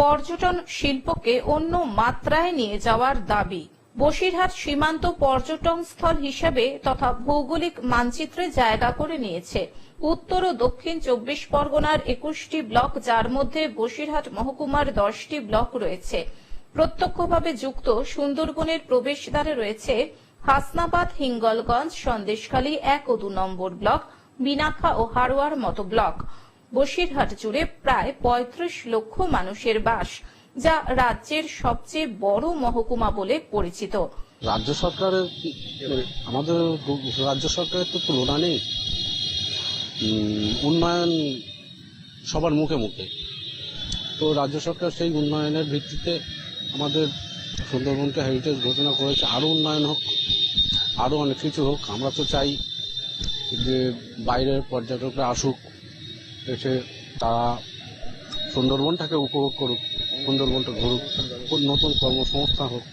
পর্যটন শিল্পকে অন্য মাত্রায় নিয়ে যাওয়ার দাবি। বসিরহাট সীমান্ত পর্যটন স্থল হিসেবে তথা ভৌগোলিক মানচিত্রে জায়গা করে নিয়েছে। উত্তর ও দক্ষিণ চব্বিশ পরগনার একুশটি ব্লক, যার মধ্যে বসিরহাট মহকুমার দশটি ব্লক রয়েছে। প্রত্যক্ষভাবে যুক্ত সুন্দরবনের প্রবেশদ্বারে রয়েছে হাসনাবাদ, হিঙ্গলগঞ্জ, সন্দেশখালী এক ও দু নম্বর ব্লক, বিনাখা ও হারোয়ার মতো ব্লক। বসিরহাট জুড়ে প্রায় ৩৫ লক্ষ মানুষের বাস, যা রাজ্যের সবচেয়ে বড় মহকুমা বলে পরিচিত। রাজ্য সরকারের আমাদের রাজ্য সরকারের তো তুলনা নেই। উন্নয়ন সবার মুখে মুখে। তো রাজ্য সরকার সেই উন্নয়নের ভিত্তিতে আমাদের সুন্দরবনকে হেরিটেজ ঘোষণা করেছে। আরও উন্নয়ন হোক আরও অনেক কিছু হোক, আমরা তো চাই যে বাইরের পর্যটকরা আসুক। এসে তারা সুন্দরবনটাকে উপভোগ করুক, সুন্দরবনটা ঘুরুক নতুন কর্মসংস্থান হোক।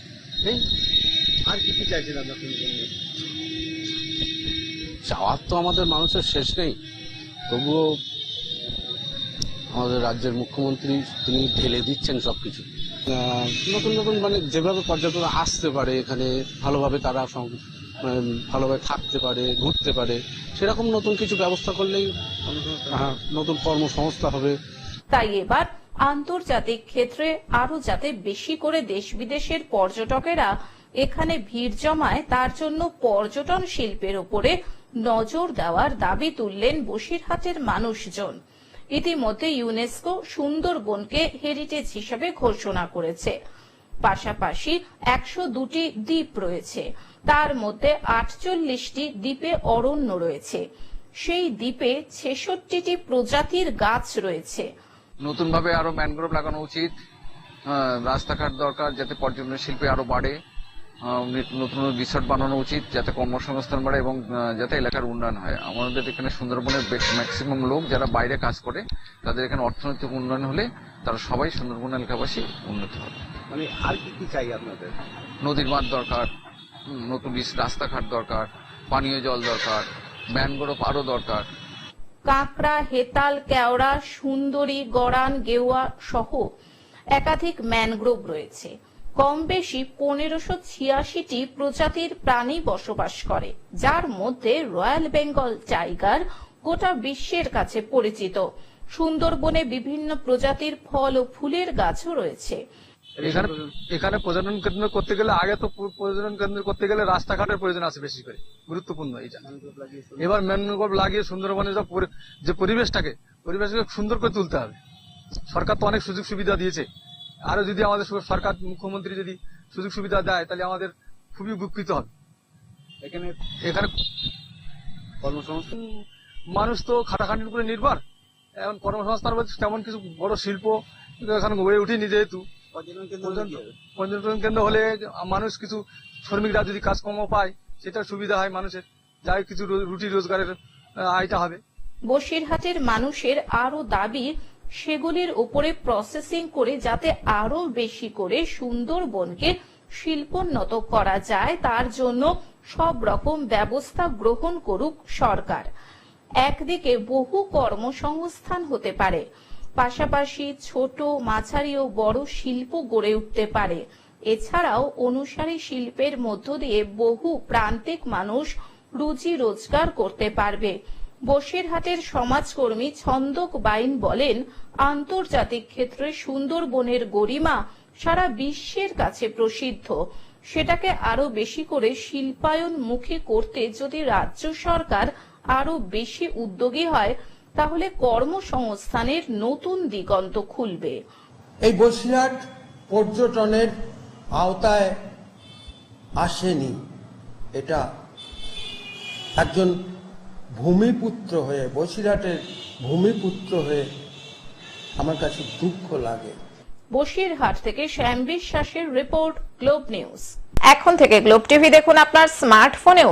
এই আর কি কি চাইছেন সুন্দরবনে? চাওয়ার তো আমাদের মানুষের শেষ নেই। তবুও আমাদের রাজ্যের মুখ্যমন্ত্রী তিনি ঢেলে দিচ্ছেন সব কিছু নতুন নতুন মানে যেভাবে পর্যটকরা আসতে পারে এখানে, ভালোভাবে তারা মানে ভালোভাবে থাকতে পারে, ঘুরতে পারে, সেরকম নতুন কিছু ব্যবস্থা করলেই নতুন কর্মসংস্থা হবে। তাই এবার আন্তর্জাতিক ক্ষেত্রে আরও যাতে বেশি করে দেশ বিদেশের পর্যটকেরা এখানে ভিড় জমায়, তার জন্য পর্যটন শিল্পের উপরে নজর দেওয়ার দাবি তুললেন বসিরহাটের মানুষজন। ইতিমধ্যে ইউনেস্কো সুন্দরবনকে হেরিটেজ হিসেবে ঘোষণা করেছে। পাশাপাশি একশো দুটি দ্বীপ রয়েছে। তার মধ্যে আটচল্লিশটি দ্বীপে অরণ্য রয়েছে। সেই দ্বীপে ছেষট্টিটি প্রজাতির গাছ রয়েছে। নতুন ভাবে আরও ম্যানগ্রোভ লাগানো উচিত। রাস্তাঘাট দরকার যাতে পর্যটন শিল্পে আরও বাড়ে। নতুন নতুন রিসোর্ট বানানো উচিত যাতে কর্মসংস্থান বাড়ে এবং যাতে এলাকার উন্নয়ন হয়। আমাদের এখানে সুন্দরবনের ম্যাক্সিমাম লোক যারা বাইরে কাজ করে তাদের এখানে অর্থনৈতিক উন্নয়ন হলে তারা সবাই সুন্দরবন এলাকাবাসী উন্নতি হবে। মানে আর কি কি চাই আপনাদের? নদীর বাঁধ দরকার নতুন রাস্তাঘাট দরকার পানীয় জল দরকার ম্যানগ্রোভ আরও দরকার। কাঁকড়া, হেতাল, কেওড়া, সুন্দরী, গড়ান, গেওয়া সহ একাধিক ম্যানগ্রোভ রয়েছে। কম বেশি পনেরোশো ছিয়াশিটি প্রজাতির প্রাণী বসবাস করে, যার মধ্যে রয়্যাল বেঙ্গল টাইগার গোটা বিশ্বের কাছে পরিচিত। সুন্দরবনে বিভিন্ন প্রজাতির ফল ও ফুলের গাছও রয়েছে। এখানে এখানে পর্যটন কেন্দ্র করতে গেলে আগে তো পু- পর্যটন কেন্দ্র করতে গেলে রাস্তাঘাটের প্রয়োজন আছে বেশি করে। গুরুত্বপূর্ণ এটা এবার ম্যানগ্রোভ লাগিয়ে সুন্দরবনের যা যে পরিবেশটাকে পরিবেশকে সুন্দর করে তুলতে হবে। সরকার তো অনেক সুযোগ সুবিধা দিয়েছে। আরও যদি আমাদের সরকার মুখ্যমন্ত্রী যদি সুযোগ সুবিধা দেয় তাহলে আমাদের খুবই উপকৃত হবে। এখানে এখানে কর্মসংস্থান? মানুষ তো খাটাখাটির উপরে নির্ভর। এখন কর্মসংস্থান তেমন কিছু বড় শিল্প এখানে গড়ে উঠেনি যেহেতু। পর্যটন কেন্দ্র হলে মানুষ কিছু শ্রমিকরা যদি কাজকর্ম পায় সেটা সুবিধা হয় মানুষের। যাই কিছু রুটি রোজগারের আয়টা হবে। বসিরহাটের মানুষের আরও দাবি সেগুলির উপরে প্রসেসিং করে যাতে আরও বেশি করে সুন্দরবনকে শিল্পোন্নত করা যায় তার জন্য সব রকম ব্যবস্থা গ্রহণ করুক সরকার। একদিকে বহু কর্মসংস্থান হতে পারে পাশাপাশি ছোট, মাঝারি ও বড় শিল্প গড়ে উঠতে পারে। এছাড়াও অনুসারী শিল্পের মধ্য দিয়ে বহু প্রান্তিক মানুষ রুজি রোজগার করতে পারবে। বসিরহাটের সমাজকর্মী ছন্দক বাইন বলেন, আন্তর্জাতিক ক্ষেত্রে সুন্দরবনের গরিমা সারা বিশ্বের কাছে প্রসিদ্ধ। সেটাকে আরও বেশি করে শিল্পায়ন মুখী করতে যদি রাজ্য সরকার আরও বেশি উদ্যোগী হয় তাহলে কর্মসংস্থানের নতুন দিগন্ত খুলবে। এই বসিরহাট পর্যটনের আওতায় আসেনি। এটা একজন ভূমিপুত্র হয়ে বসিরহাটের ভূমিপুত্র হয়ে আমার কাছে দুঃখ লাগে। বসিরহাট থেকে শ্যাম বিশ্বাসের রিপোর্ট গ্লোব নিউজ। এখন থেকে গ্লোব টিভি দেখুন আপনার স্মার্টফোনেও।